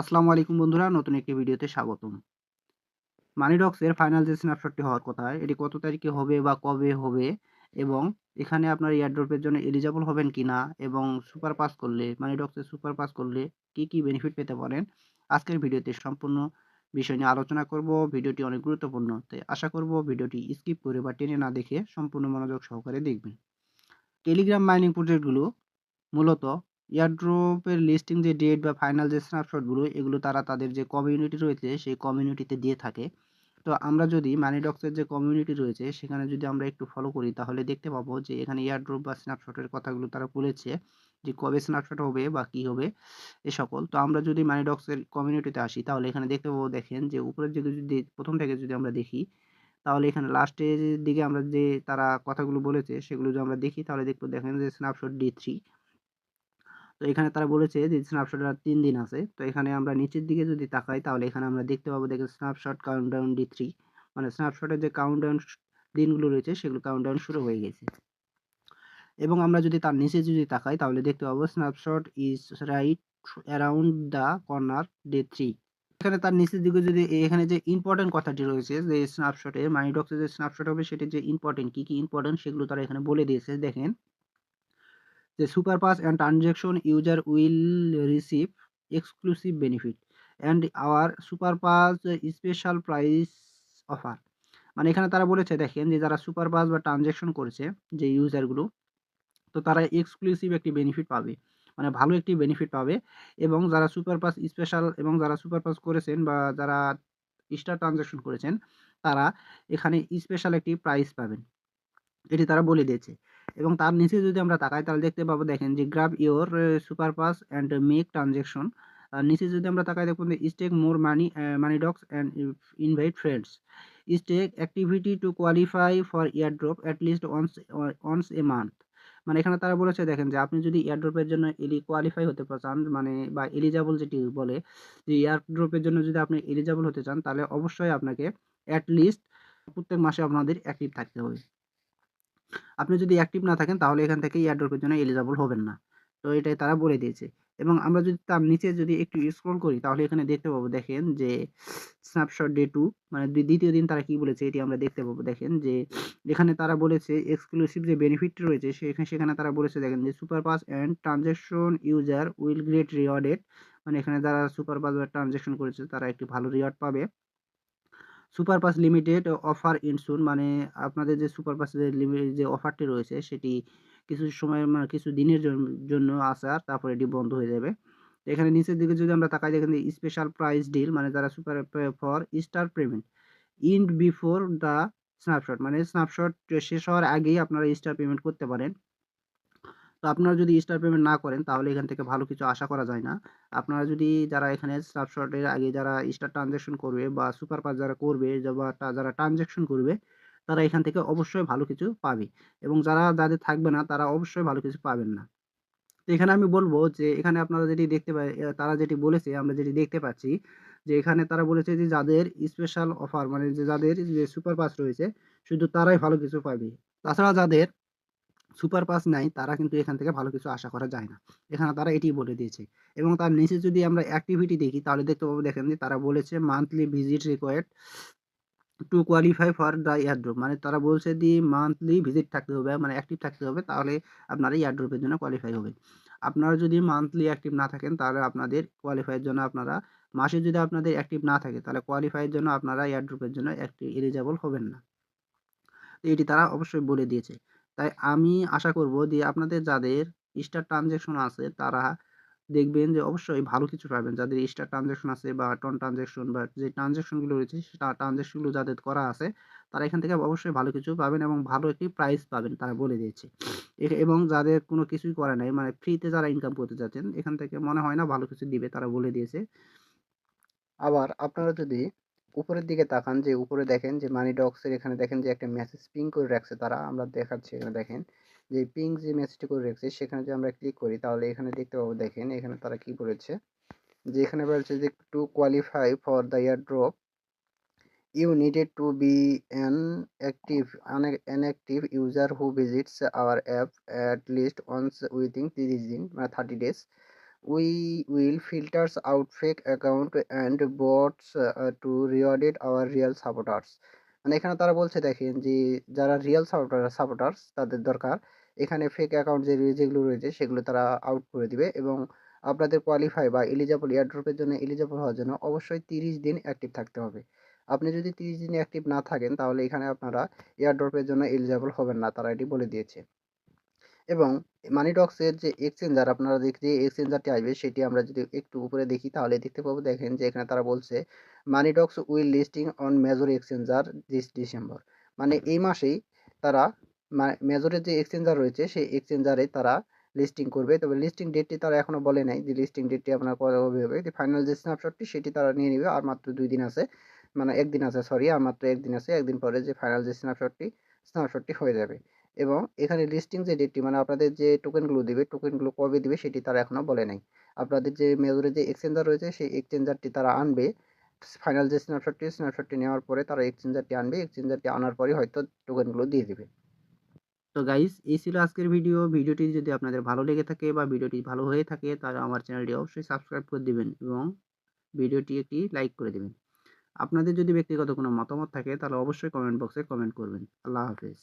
আসসালামু আলাইকুম বন্ধুরা, নতুন একটি ভিডিওতে স্বাগতম। মানিডক্স এর ফাইনাল যে স্ন্যাপশটটি হওয়ার কথা, এটি কত তারিখে হবে বা কবে হবে এবং এখানে আপনার এয়ারড্রপের জন্য এলিজিবল হবেন কি না এবং সুপার পাস করলে মানিডক্সের সুপার পাস করলে কি কি বেনিফিট পেতে পারেন, আজকের ভিডিওতে সম্পূর্ণ বিষয় নিয়ে আলোচনা করব। ভিডিওটি অনেক গুরুত্বপূর্ণ, তাই আশা করব ভিডিওটি স্কিপ করে বা টেনে না দেখে সম্পূর্ণ মনোযোগ সহকারে দেখবেন। টেলিগ্রাম মাইনিং প্রজেক্টগুলো মূলত এয়ারড্রপের লিস্টিং যে ডেট বা ফাইনাল যে স্ন্যাপশটগুলো, এগুলো তারা তাদের যে কমিউনিটি রয়েছে, সেই কমিউনিটিতে দিয়ে থাকে। তো আমরা যদি মানিডক্সের যে কমিউনিটি রয়েছে, সেখানে যদি আমরা একটু ফলো করি, তাহলে দেখতে পাবো যে এখানে এয়ারড্রপ বা স্ন্যাপশটের কথাগুলো তারা বলেছে, যে কবে স্ন্যাপশট হবে বা কী হবে, এ সকল। তো আমরা যদি মানিডক্সের কমিউনিটিতে আসি, তাহলে এখানে দেখতে পাবো, দেখেন যে উপরের দিকে যদি, প্রথম থেকে যদি আমরা দেখি, তাহলে এখানে লাস্টের দিকে আমরা যে তারা কথাগুলো বলেছে, সেগুলো যদি আমরা দেখি, তাহলে দেখব, দেখেন যে স্ন্যাপশট ডি থ্রি তো এখানে তারা বলেছে যে স্ন্যাপশট আর তিন দিন আছে। তো এখানে আমরা নিচের দিকে যদি তাকাই, তাহলে এখানে আমরা দেখতে পাবো, দেখেন স্ন্যাপশট কাউন্টডাউন ডি থ্রি মানে স্ন্যাপশটের যে কাউন্টডাউন দিনগুলো রয়েছে, সেগুলো কাউন্টডাউন শুরু হয়ে গেছে। এবং আমরা যদি তার নিচে যদি তাকাই, তাহলে দেখতে পাবো snapshot is right around the corner day three এখানে তার নিচের দিকে যদি, এখানে যে ইম্পর্টেন্ট কথাটি রয়েছে, যে স্ন্যাপশটে মাইডক্সে যে স্ন্যাপশট হবে, সেটি যে ইম্পর্টেন্ট কী কী ইম্পর্টেন্ট সেগুলো তারা এখানে বলে দিয়েছে। দেখেন The SuperPass and transaction user will receive exclusive benefit and our SuperPass special price offer মানে এখানে তারা বলেছে, দেখেন যে যারা সুপার পাস বা ট্রানজ্যাকশন করেছে যে ইউজারগুলো তো তারা এক্সক্লুসিভ একটি বেনিফিট পাবে। মানে ভালো একটি বেনিফিট পাবে এবং যারা সুপার পাস স্পেশাল এবং যারা সুপার পাস করেছেন বা যারা স্টার ট্রানজ্যাকশন করেছেন, তারা এখানে স্পেশাল একটি প্রাইস পাবেন। এটি তারা বলে দিয়েছে। এবং তার নিচে যদি আমরা তাকাই, তাহলে দেখতে পাবো, দেখেন যে grab your super pass and make transaction আর নিচে যদি আমরা তাকাই, দেখুন stake more money money docs and invite friends stake activity to qualify for airdrop at least once once a month মানে এখানে তারা বলেছে, দেখেন যে আপনি যদি এয়ারড্রপের জন্য এলি কোয়ালিফাই হতে চান মানে বা এলিজাবল যেটি বলে, যে এয়ারড্রপের জন্য যদি আপনি এলিজাবল হতে চান, তাহলে অবশ্যই আপনাকে অ্যাট লিস্ট প্রত্যেক মাসে আপনাদের অ্যাক্টিভ থাকতে হবে। আপনি যদি অ্যাক্টিভ না থাকেন, তাহলে এখান থেকে এয়ারড্রপের জন্য এলিজিবল হবেন না। তো এটাই তারা বলে দিয়েছে। এবং আমরা যদি তার নিচে যদি একটু স্ক্রল করি, তাহলে এখানে দেখতে পাবো, দেখেন যে স্ন্যাপশট ডে টু মানে দ্বিতীয় দিন তারা কি বলেছে, এটি আমরা দেখতে পাবো, দেখেন যে এখানে তারা বলেছে এক্সক্লুসিভ যে বেনিফিট রয়েছে সেখানে সেখানে তারা বলেছে, দেখেন যে super pass and transaction user will great rewarded মানে এখানে যারা সুপার পাস বা ট্রানজ্যাকশন করেছে, তারা একটি ভালো রিওয়ার্ড পাবে। Super pass limited offer ends soon মানে আপনাদের যে সুপার পাসের লিমিটেড যে অফারটি রয়েছে, সেটি কিছু সময় মানে কিছু দিনের জন্য আসার তারপরে এটি বন্ধ হয়ে যাবে। এখানে নিচের দিকে যদি আমরা তাকাই, দেখেন স্পেশাল প্রাইস ডিল মানে যারা super for star payment end before the snapshot মানে স্ন্যাপশট শেষ হওয়ার আগেই আপনারা স্টার পেমেন্ট করতে পারেন। তো আপনারা যদি স্টার পেমেন্ট না করেন, তাহলে এখান থেকে ভালো কিছু আশা করা যায় না। আপনারা যদি যারা এখানে স্ন্যাপশটের আগে যারা স্টার ট্রানজ্যাকশন করবে বা সুপার পাস যারা করবে বা যারা ট্রানজ্যাকশন করবে, তারা এখান থেকে অবশ্যই ভালো কিছু পাবে। এবং যারা যাদের থাকবে না, তারা অবশ্যই ভালো কিছু পাবেন না। তো এখানে আমি বলব যে, এখানে আপনারা যেটি দেখতে পাই তারা যেটি বলেছে, আমরা যেটি দেখতে পাচ্ছি যে, এখানে তারা বলেছে যে, যাদের স্পেশাল অফার মানে যে, যাদের যে সুপার পাস রয়েছে, শুধু তারাই ভালো কিছু পাবে। তাছাড়া যাদের সুপার পাস নাই, তারা কিন্তু এখান থেকে ভালো কিছু আশা করা যায় না। এখানে তারা এটি বলে দিয়েছে। এবং তার নিচে যদি আমরা অ্যাক্টিভিটি দেখি, তাহলে দেখতে পাবো, দেখেন যে তারা বলেছে monthly visit required to qualify for the airdrop মানে তারা বলছে যে মান্থলি ভিজিট থাকতে হবে মানে অ্যাক্টিভ থাকতে হবে, তাহলে আপনারা এয়ারড্রপের জন্য কোয়ালিফাই হবে আপনারা যদি মান্থলি অ্যাক্টিভ না থাকেন, তাহলে আপনাদের কোয়ালিফাইয়ের জন্য আপনারা, মাসে যদি আপনাদের অ্যাক্টিভ না থাকে, তাহলে কোয়ালিফাইয়ের জন্য আপনারা এয়ারড্রপের জন্য অ্যাক্টিভ এলিজেবল হবেন না। এটি তারা অবশ্যই বলে দিয়েছে। তাই আমি আশা করব যে আপনাদের যাদের স্টার ট্রানজ্যাকশন আছে তারা দেখবেন যে অবশ্যই ভালো কিছু পাবেন। যাদের স্টার ট্রানজ্যাকশন আছে বা টন ট্রানজ্যাকশন বা যে ট্রানজ্যাকশনগুলো রয়েছে সেটা ট্রানজ্যাকশনগুলো যাদের করা আছে তারা এখান থেকে অবশ্যই ভালো কিছু পাবেন এবং ভালো একটি প্রাইস পাবেন তারা বলে দিয়েছে। এবং যাদের কোনো কিছুই করে নাই মানে ফ্রিতে যারা ইনকাম করতে যাচ্ছেন, এখান থেকে মনে হয় না ভালো কিছু দিবে তারা বলে দিয়েছে। আবার আপনারা যদি উপরের দিকে তাকান যে, উপরে দেখেন যে মানি ডক্সের এখানে দেখেন যে, একটা মেসেজ পিং করে রাখছে তারা। আমরা দেখাচ্ছি এখানে দেখেন যে পিং যে মেসেজটি করে রাখছে, সেখানে যদি আমরা ক্লিক করি, তাহলে এখানে দেখতে পাবো, দেখেন এখানে তারা কি বলেছে যে, এখানে বলছে যে to qualify for the airdrop you needed to be an active an active user who visits our app at least once within তিরিশ দিন মানে thirty days we will filters out fake account and bots to rewarded our real supporters মানে এখানে তারা বলছে, দেখেন যে, যারা রিয়েল সাপোর্টার সাপোর্টার্স তাদের দরকার। এখানে ফেক অ্যাকাউন্ট যে যেগুলো রয়েছে, সেগুলো তারা আউট করে দিবে এবং আপনাদের কোয়ালিফাই বা এলিজেবল এয়ারড্রপের জন্য এলিজেবল হওয়ার জন্য অবশ্যই তিরিশ দিন অ্যাক্টিভ থাকতে হবে। আপনি যদি তিরিশ দিন অ্যাক্টিভ না থাকেন, তাহলে এখানে আপনারা এয়ারড্রপের জন্য এলিজেবল হবেন না, তারা এটি বলে দিয়েছে। এবং মানিডক্সের যে এক্সচেঞ্জার আপনারা দেখ যে এক্সচেঞ্জারটি আসবে সেটি আমরা যদি একটু উপরে দেখি তাহলে দেখতে পাবো, দেখেন যে এখানে তারা বলছে MoneyDocs will listing on major exchanger this December মানে এই মাসেই তারা মেজরের যে এক্সচেঞ্জার রয়েছে সেই এক্সচেঞ্জারে তারা লিস্টিং করবে। তবে লিস্টিং ডেটটি তারা এখনও বলে নাই যে লিস্টিং ডেটটি আপনার কবে হবে হবে। ফাইনাল যে স্ন্যাপশটটি সেটি তারা নিয়ে নেবে আর মাত্র দুই দিন আছে। মানে একদিন আছে সরি আর মাত্র একদিন আছে। একদিন পরে যে ফাইনাল যে স্ন্যাপশটটি স্ন্যাপশটটি হয়ে যাবে। এবং এখানে লিস্টিং যে ডেটটি মানে আপনাদের যে টোকেনগুলো দিবে টোকেনগুলো কবে দিবে সেটি তারা এখনও বলে নাই। আপনাদের যে মেজরের যে এক্সচেঞ্জার রয়েছে, সেই এক্সচেঞ্জারটি তারা আনবে। ফাইনাল যে স্ন্যাপশটটি স্ন্যাপশটটি নেওয়ার পরে তারা এক্সচেঞ্জারটি আনবে। এক্সচেঞ্জারটি আনার পরে হয়তো টোকেনগুলো দিয়ে দেবে। তো গাইস এই ছিল আজকের ভিডিও ভিডিওটি যদি আপনাদের ভালো লেগে থাকে বা ভিডিওটি ভালো হয়ে থাকে, তাহলে আমার চ্যানেলটি অবশ্যই সাবস্ক্রাইব করে দিবেন এবং ভিডিওটি একটি লাইক করে দিবেন। আপনাদের যদি ব্যক্তিগত কোনো মতামত থাকে, তাহলে অবশ্যই কমেন্ট বক্সে কমেন্ট করবেন। আল্লাহ হাফেজ।